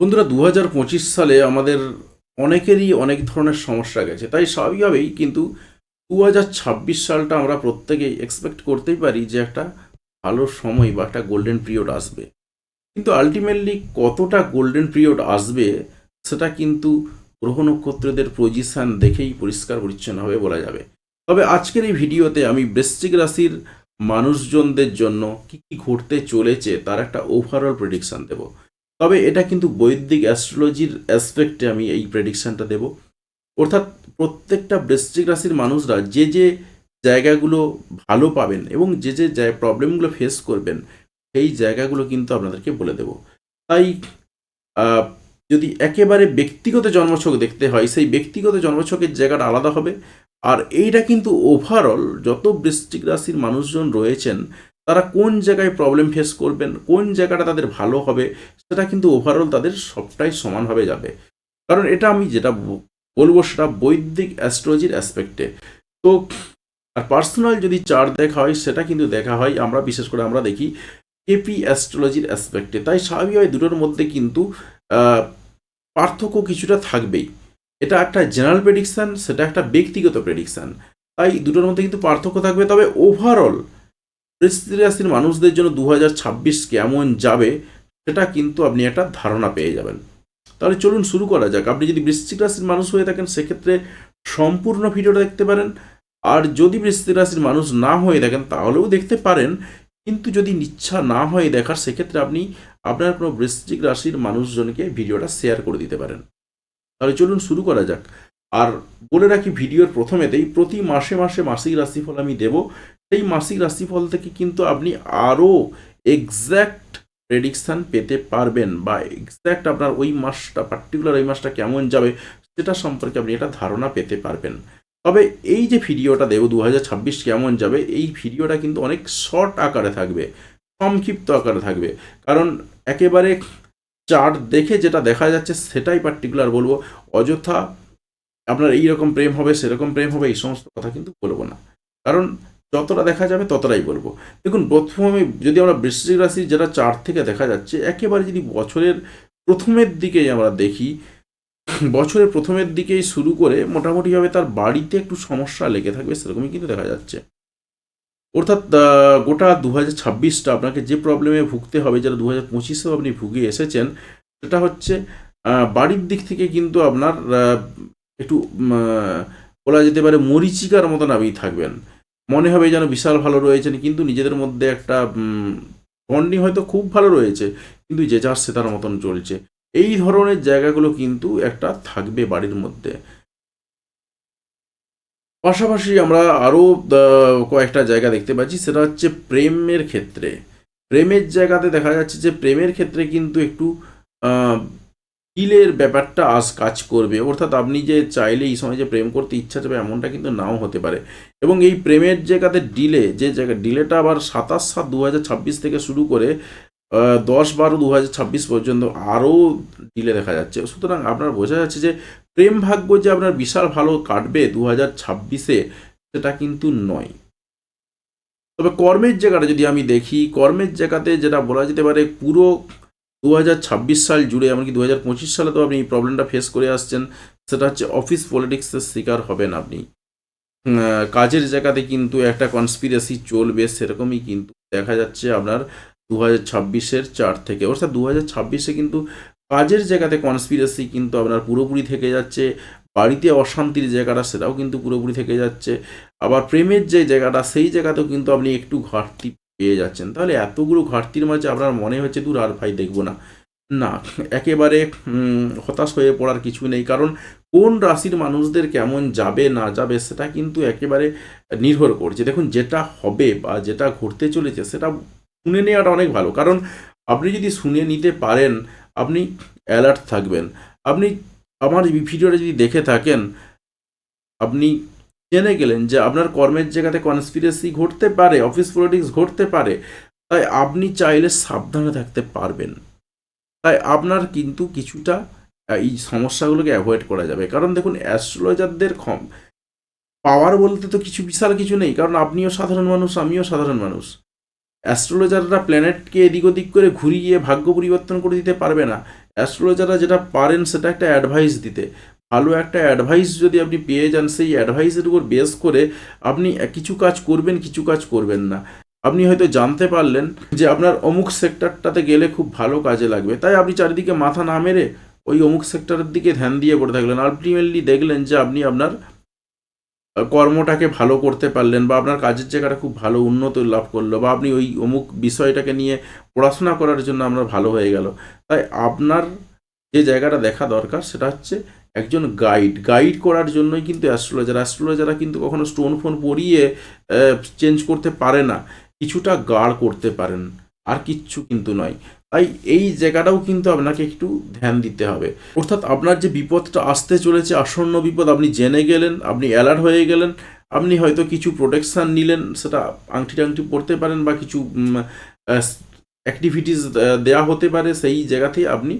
বন্ধুরা দু হাজার পঁচিশ সালে আমাদের অনেকেরই অনেক ধরনের সমস্যা গেছে। তাই স্বাভাবিকভাবেই কিন্তু দু হাজার ছাব্বিশ সালটা আমরা প্রত্যেকেই এক্সপেক্ট করতেই পারি যে একটা ভালো সময় বা একটা গোল্ডেন পিরিয়ড আসবে। কিন্তু আলটিমেটলি কতটা গোল্ডেন পিরিয়ড আসবে, সেটা কিন্তু গ্রহ নক্ষত্রদের পজিশান দেখেই পরিষ্কার পরিচ্ছন্নভাবে বলা যাবে। তবে আজকের এই ভিডিওতে আমি বৃশ্চিক রাশির মানুষজনদের জন্য কি কি ঘটতে চলেছে তার একটা ওভারঅল প্রেডিকশান দেব। তবে এটা কিন্তু বৈদিক অ্যাস্ট্রোলজির অ্যাসপেক্টে আমি এই প্রেডিকশানটা দেব। অর্থাৎ প্রত্যেকটা বৃশ্চিক রাশির মানুষরা যে যে জায়গাগুলো ভালো পাবেন এবং যে যে প্রবলেমগুলো ফেস করবেন, সেই জায়গাগুলো কিন্তু আপনাদেরকে বলে দেব। তাই যদি একেবারে ব্যক্তিগত জন্মছক দেখতে হয়, সেই ব্যক্তিগত জন্মছকের জায়গাটা আলাদা হবে। আর এইটা কিন্তু ওভারঅল যত বৃশ্চিক রাশির মানুষজন রয়েছেন, তারা কোন জায়গায় প্রবলেম ফেস করবেন, কোন জায়গাটা তাদের ভালো হবে সেটা কিন্তু ওভারঅল তাদের সবটাই সমানভাবে যাবে। কারণ এটা আমি যেটা বলব সেটা বৈদিক অ্যাস্ট্রোলজির অ্যাসপেক্টে তো, আর পার্সোনাল যদি চার্ট দেখা হয়, সেটা কিন্তু দেখা হয়, আমরা বিশেষ করে আমরা দেখি কেপি অ্যাস্ট্রোলজির অ্যাসপেক্টে তাই স্বাভাবিকভাবে দুটোর মধ্যে কিন্তু পার্থক্য কিছুটা থাকবেই। এটা একটা জেনারেল প্রেডিকশান সেটা একটা ব্যক্তিগত প্রেডিকশান তাই দুটোর মধ্যে কিন্তু পার্থক্য থাকবে। তবে ওভারঅল বৃশ্চিক রাশির মানুষদের জন্য দু হাজার ছাব্বিশ কেমন যাবে সেটা কিন্তু আপনি একটা ধারণা পেয়ে যাবেন। তাহলে চলুন শুরু করা যাক। আপনি যদি বৃশ্চিক রাশির মানুষ হয়ে থাকেন, সেক্ষেত্রে সম্পূর্ণ ভিডিওটা দেখতে পারেন। আর যদি বৃশ্চিক রাশির মানুষ না হয়ে থাকেন, তাহলেও দেখতে পারেন। কিন্তু যদি ইচ্ছা না হয় দেখার, সেক্ষেত্রে আপনি আপনার কোনো বৃশ্চিক রাশির মানুষজনকে ভিডিওটা শেয়ার করে দিতে পারেন। তাহলে চলুন শুরু করা যাক। আর বলে রাখি, ভিডিওর প্রথমেতেই প্রতি মাসে মাসে মাসিক রাশিফল আমি দেব। সেই মাসিক রাশিফল থেকে কিন্তু আপনি আরও এক্স্যাক্ট প্রেডিকশান পেতে পারবেন বা এক্স্যাক্ট আপনার ওই মাসটা পার্টিকুলার ওই মাসটা কেমন যাবে সেটা সম্পর্কে আপনি একটা ধারণা পেতে পারবেন। তবে এই যে ভিডিওটা দেবো দু হাজার ছাব্বিশ কেমন যাবে, এই ভিডিওটা কিন্তু অনেক শর্ট আকারে থাকবে, সংক্ষিপ্ত আকারে থাকবে। কারণ একেবারে চার্ট দেখে যেটা দেখা যাচ্ছে সেটাই পার্টিকুলার বলব। অযথা আপনার এই রকম প্রেম হবে, সেরকম প্রেম হবে, এই সমস্ত কথা কিন্তু বলব না। কারণ যতটা দেখা যাবে ততটাই বলব। দেখুন প্রথমে যদি আমরা বৃশ্চিক রাশি, যেটা চার থেকে দেখা যাচ্ছে, একেবারে যদি বছরের প্রথমের দিকেই আমরা দেখি, বছরের প্রথমের দিকেই শুরু করে মোটামুটিভাবে তার বাড়িতে একটু সমস্যা লেগে থাকবে, সেরকমই কিন্তু দেখা যাচ্ছে। অর্থাৎ গোটা দু হাজার ছাব্বিশটা আপনাকে যে প্রবলেমে ভুগতে হবে, যেটা দু হাজার পঁচিশেও আপনি ভুগে এসেছেন, সেটা হচ্ছে বাড়ির দিক থেকে কিন্তু আপনার একটু বলা যেতে পারে মরিচিকার মতন আপনি থাকবেন। মনে হবে যেন বিশাল ভালো রয়েছেন কিন্তু নিজেদের মধ্যে একটা বন্ডিং হয়তো খুব ভালো রয়েছে, কিন্তু যে যার সে তার মতন চলছে। এই ধরনের জায়গাগুলো কিন্তু একটা থাকবে বাড়ির মধ্যে। পাশাপাশি আমরা আরও কয়েকটা জায়গা দেখতে পাচ্ছি, সেটা হচ্ছে প্রেমের ক্ষেত্রে। প্রেমের জায়গাতে দেখা যাচ্ছে যে প্রেমের ক্ষেত্রে কিন্তু একটু ডিলের ব্যাপারটা আজ কাজ করবে। অর্থাৎ আপনি যে চাইলে এই সময় যে প্রেম করতে ইচ্ছা যাবে এমনটা কিন্তু নাও হতে পারে। এবং এই প্রেমের জায়গাতে ডিলে, যে জায়গা, ডিলেটা আবার সাতাশ সাত দু থেকে শুরু করে দশ বারো দু পর্যন্ত আরও ডিলে দেখা যাচ্ছে। সুতরাং আপনার বোঝা যাচ্ছে যে প্রেম ভাগ্য যে আপনার বিশাল ভালো কাটবে দু হাজার ছাব্বিশে, সেটা কিন্তু নয়। তবে কর্মের জায়গাটা যদি আমি দেখি, কর্মের জায়গাতে যেটা বলা যেতে পারে, পুরো দু হাজার ছাব্বিশ সাল জুড়ে, এমনকি দু হাজার পঁচিশ সালে তো আপনি এই প্রবলেমটা ফেস করে আসছেন, সেটা হচ্ছে অফিস পলিটিক্সের শিকার হবেন আপনি। কাজের জায়গাতে কিন্তু একটা কনস্পিরেসি চলবে, সেরকমই কিন্তু দেখা যাচ্ছে আপনার দু হাজার ছাব্বিশের চার থেকে। অর্থাৎ দু হাজার ছাব্বিশে কিন্তু কাজের জায়গাতে কনস্পিরেসি কিন্তু আপনার পুরোপুরি থেকে যাচ্ছে, বাড়িতে অশান্তির জায়গাটা সেটাও কিন্তু পুরোপুরি থেকে যাচ্ছে। আবার প্রেমের যে জায়গাটা, সেই জায়গাতেও কিন্তু আপনি একটু ঘাটতি পেয়ে যাচ্ছেন। তাহলে এতগুলো ঘাটতির মাঝে আপনার মনে হচ্ছে দূর আর ভাই দেখব না। না, একেবারে হতাশ হয়ে পড়ার কিছু নেই। কারণ কোন রাশির মানুষদের কেমন যাবে, না যাবে, সেটা কিন্তু একেবারে নির্ভর করছে। দেখুন, যেটা হবে বা যেটা ঘটতে চলেছে, সেটা শুনে নেওয়াটা অনেক ভালো। কারণ আপনি যদি শুনে নিতে পারেন, আপনি অ্যালার্ট থাকবেন। আপনি আমার ভিডিওটা যদি দেখে থাকেন, আপনি জেনে গেলেন যে আপনার কর্মের জায়গাতে কনস্পিরেসি ঘটতে পারে অফিস পলিটিক্স ঘটতে পারে, তাই আপনি চাইলে সাবধানে থাকতে পারবেন। তাই আপনার কিন্তু কিছুটা এই সমস্যাগুলোকে অ্যাভয়েড করা যাবে। কারণ দেখুন অ্যাস্ট্রোলজারদের কম পাওয়ার বলতে তো কিছু বিশাল কিছু নেই, কারণ আপনিও সাধারণ মানুষ, আমিও সাধারণ মানুষ। অ্যাস্ট্রোলজাররা প্ল্যানেটকে এদিক ওদিক করে ঘুরিয়ে ভাগ্য পরিবর্তন করে দিতে পারবে না। অ্যাস্ট্রোলজাররা যেটা পারেন, সেটা একটা অ্যাডভাইস দিতে। ভালো একটা অ্যাডভাইস যদি আপনি পেয়ে যান, সেই অ্যাডভাইসের উপর বেস করে আপনি কিছু কাজ করবেন, কিছু কাজ করবেন না। আপনি হয়তো জানতে পারলেন যে আপনার অমুক সেক্টরটাতে গেলে খুব ভালো কাজে লাগবে। তাই আপনি চারিদিকে মাথা না মেরে ওই অমুক সেক্টরের দিকে ধ্যান দিয়ে পড়ে থাকলেন। আলটিমেটলি দেখলেন যে আপনি আপনার কর্মটাকে ভালো করতে পারলেন বা আপনার কাজের জায়গাটা খুব ভালো উন্নত লাভ করল বা আপনি ওই অমুক বিষয়টাকে নিয়ে পড়াশোনা করার জন্য আপনার ভালো হয়ে গেল। তাই আপনার যে জায়গাটা দেখা দরকার সেটা হচ্ছে একজন গাইড গাইড করার জন্যই কিন্তু অ্যাস্ট্রোলজার অ্যাস্ট্রোলজাররা কিন্তু কখনো স্টোন ফোন পরিয়ে চেঞ্জ করতে পারে না। কিছুটা গাঢ় করতে পারেন, আর কিচ্ছু কিন্তু নয়। তাই এই জায়গাটাও কিন্তু আপনাকে একটু ধ্যান দিতে হবে। অর্থাৎ আপনার যে বিপদটা আসতে চলেছে, আসন্ন বিপদ, আপনি জেনে গেলেন, আপনি অ্যালার্ট হয়ে গেলেন, আপনি হয়তো কিছু প্রোটেকশান নিলেন, সেটা আংটি টাংটি পড়তে পারেন বা কিছু অ্যাক্টিভিটিস দেওয়া হতে পারে, সেই জায়গাতেই আপনি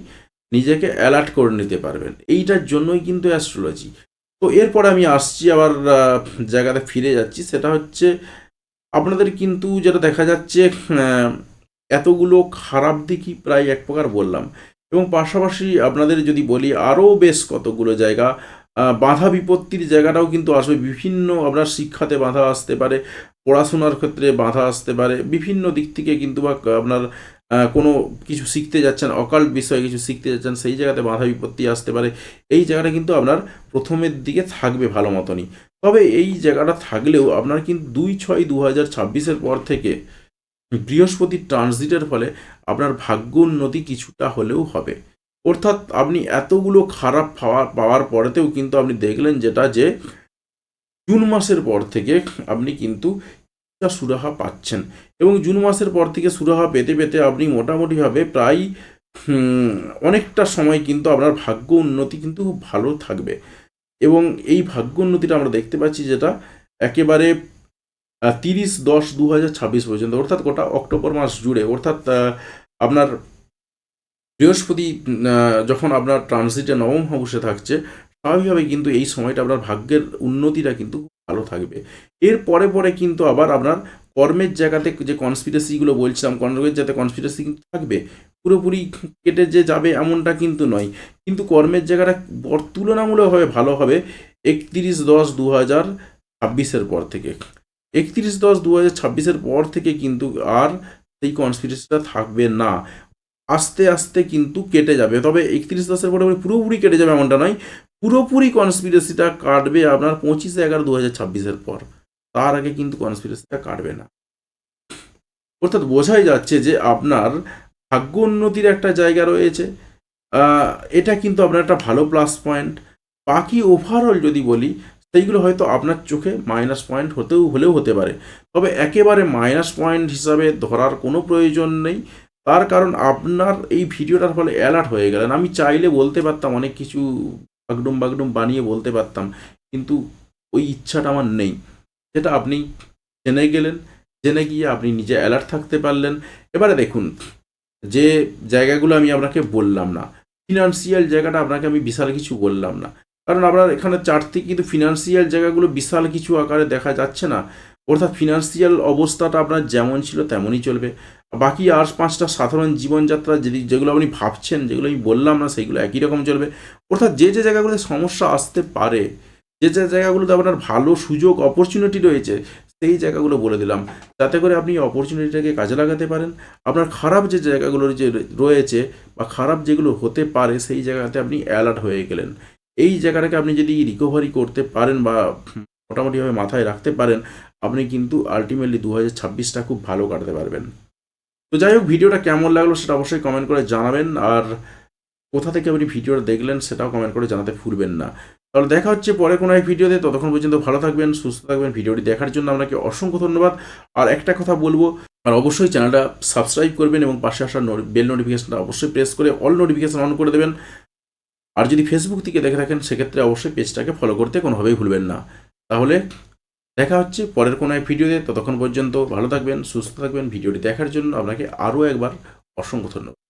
নিজেকে অ্যালার্ট করে নিতে পারবেন। এইটার জন্যই কিন্তু অ্যাস্ট্রোলজি তো এরপর আমি আসছি আবার জায়গাতে ফিরে যাচ্ছি। সেটা হচ্ছে, আপনাদের কিন্তু যেটা দেখা যাচ্ছে এতগুলো খারাপ দিকই প্রায় এক প্রকার বললাম। এবং পাশাপাশি আপনাদের যদি বলি, আরও বেশ কতগুলো জায়গা বাধা বিপত্তির জায়গাটাও কিন্তু আসবে। বিভিন্ন আপনার শিক্ষাতে বাধা আসতে পারে। পড়াশোনার ক্ষেত্রে বাধা আসতে পারে। বিভিন্ন দিক থেকে কিন্তু বা আপনার কোনো কিছু শিখতে যাচ্ছেন, অকাল্ট বিষয়ে কিছু শিখতে যাচ্ছেন, সেই জায়গাতে বাধা বিপত্তি আসতে পারে। এই জায়গাটা কিন্তু আপনার প্রথমের দিকে থাকবে ভালো মতনই। তবে এই জায়গাটা থাকলেও আপনার কিন্তু দুই ছয় দু হাজার ছাব্বিশের পর থেকে বৃহস্পতির ট্রানজিটের ফলে আপনার ভাগ্য উন্নতি কিছুটা হলেও হবে। অর্থাৎ আপনি এতগুলো খারাপ পাওয়ার পাওয়ার পরেতেও কিন্তু আপনি দেখলেন যেটা যে জুন মাসের পর থেকে আপনি কিন্তু একটা সুরাহা পাচ্ছেন। এবং জুন মাসের পর থেকে সুরাহা পেতে পেতে আপনি মোটামুটিভাবে প্রায় অনেকটা সময় কিন্তু আপনার ভাগ্য উন্নতি কিন্তু খুব ভালো থাকবে। এবং এই ভাগ্য উন্নতিটা আমরা দেখতে পাচ্ছি যেটা একেবারে তিরিশ দশ দু ছাব্বিশ পর্যন্ত, অর্থাৎ গোটা অক্টোবর মাস জুড়ে, অর্থাৎ আপনার বৃহস্পতি যখন আপনার ট্রানজিটে নবম হাউসে থাকছে স্বাভাবিকভাবে কিন্তু এই সময়টা আপনার ভাগ্যের উন্নতিটা কিন্তু ভালো থাকবে। এর পরে পরে কিন্তু আবার আপনার কর্মের জায়গাতে যে কনস্পিরেসিগুলো বলছিলাম, কর্মের যাতে কনস্পিরেসি কিন্তু থাকবে, পুরোপুরি কেটে যে যাবে এমনটা কিন্তু নয়। কিন্তু কর্মের জায়গাটা তুলনামূলকভাবে ভালো হবে একত্রিশ দশ দু হাজার ছাব্বিশের পর থেকে। একত্রিশ দশ দু হাজার ছাব্বিশের পর থেকে কিন্তু আর সেই কনস্পিরেসিটা থাকবে না। আস্তে আস্তে কিন্তু কেটে যাবে। তবে একত্রিশ দশের পরে পুরোপুরি কেটে যাবে এমনটা নয়। পুরোপুরি কনস্পিরেসিটা কাটবে আপনার পঁচিশে এগারো দু হাজার ছাব্বিশের পর। তার আগে কিন্তু কনস্পিরেসিটা কাটবে না। অর্থাৎ বোঝাই যাচ্ছে যে আপনার ভাগ্য উন্নতির একটা জায়গা রয়েছে। এটা কিন্তু আপনার একটা ভালো প্লাস পয়েন্ট বাকি ওভারঅল যদি বলি, সেইগুলো হয়তো আপনার চোখে মাইনাস পয়েন্ট হতেও, হলেও হতে পারে। তবে একেবারে মাইনাস পয়েন্ট হিসাবে ধরার কোনো প্রয়োজন নেই। তার কারণ আপনার এই ভিডিওটার ফলে অ্যালার্ট হয়ে গেলেন। আমি চাইলে বলতে পারতাম অনেক কিছু বাগডুম বাগডুম বানিয়ে বলতে পারতাম, কিন্তু ওই ইচ্ছাটা আমার নেই। সেটা আপনি জেনে গেলেন, জেনে গিয়ে আপনি নিজে অ্যালার্ট থাকতে পারলেন। এবারে দেখুন, যে জায়গাগুলো আমি আপনাকে বললাম না ফিনান্সিয়াল জায়গাটা আপনাকে আমি বিশাল কিছু বললাম না। কারণ আপনার এখানে চারটি কিন্তু ফিনান্সিয়াল জায়গাগুলো বিশাল কিছু আকারে দেখা যাচ্ছে না। অর্থাৎ ফিনান্সিয়াল অবস্থাটা আপনার যেমন ছিল তেমনই চলবে। বাকি আর পাঁচটা সাধারণ জীবনযাত্রা যদি, যেগুলো আপনি ভাবছেন, যেগুলো আমি বললাম না সেগুলো একই রকম চলবে। অর্থাৎ যে যে জায়গাগুলোতে সমস্যা আসতে পারে, যে যে জায়গাগুলোতে আপনার ভালো সুযোগ অপরচুনিটি রয়েছে, সেই জায়গাগুলো বলে দিলাম। যাতে করে আপনি অপরচুনিটিটাকে কাজে লাগাতে পারেন। আপনার খারাপ যে জায়গাগুলো যে রয়েছে বা খারাপ যেগুলো হতে পারে, সেই জায়গাতে আপনি অ্যালার্ট হয়ে গেলেন। এই জায়গাটাকে আপনি যদি রিকভারি করতে পারেন বা মোটামুটিভাবে মাথায় রাখতে পারেন, আপনি কিন্তু আলটিমেটলি দু হাজার ছাব্বিশটা খুব ভালো কাটাতে পারবেন। তো যাই হোক, ভিডিওটা কেমন লাগল সেটা অবশ্যই কমেন্ট করে জানাবেন, আর কোথা থেকে আপনি ভিডিওটা দেখলেন সেটাও কমেন্ট করে জানাতে ভুলবেন না। তাহলে দেখা হচ্ছে পরে কোনো এক ভিডিওতে, ততক্ষণ পর্যন্ত ভালো থাকবেন, সুস্থ থাকবেন, ভিডিওটি দেখার জন্য আপনাকে অসংখ্য ধন্যবাদ। আর একটা কথা বলব, আর অবশ্যই চ্যানেলটা সাবস্ক্রাইব করবেন এবং পাশে আসা বেল নোটিফিকেশনটা অবশ্যই প্রেস করে অল নোটিফিকেশন অন করে দেবেন। আর যদি ফেসবুক থেকে দেখে থাকেন, সেক্ষেত্রে অবশ্যই পেজটাকে ফলো করতে কোনোভাবেই ভুলবেন না। তাহলে দেখা হচ্ছে পরের কোনো এক ভিডিওতে। ততক্ষণ পর্যন্ত ভালো থাকবেন, সুস্থ থাকবেন। ভিডিওটি দেখার জন্য আপনাকে আরও একবার অসংখ্য ধন্যবাদ।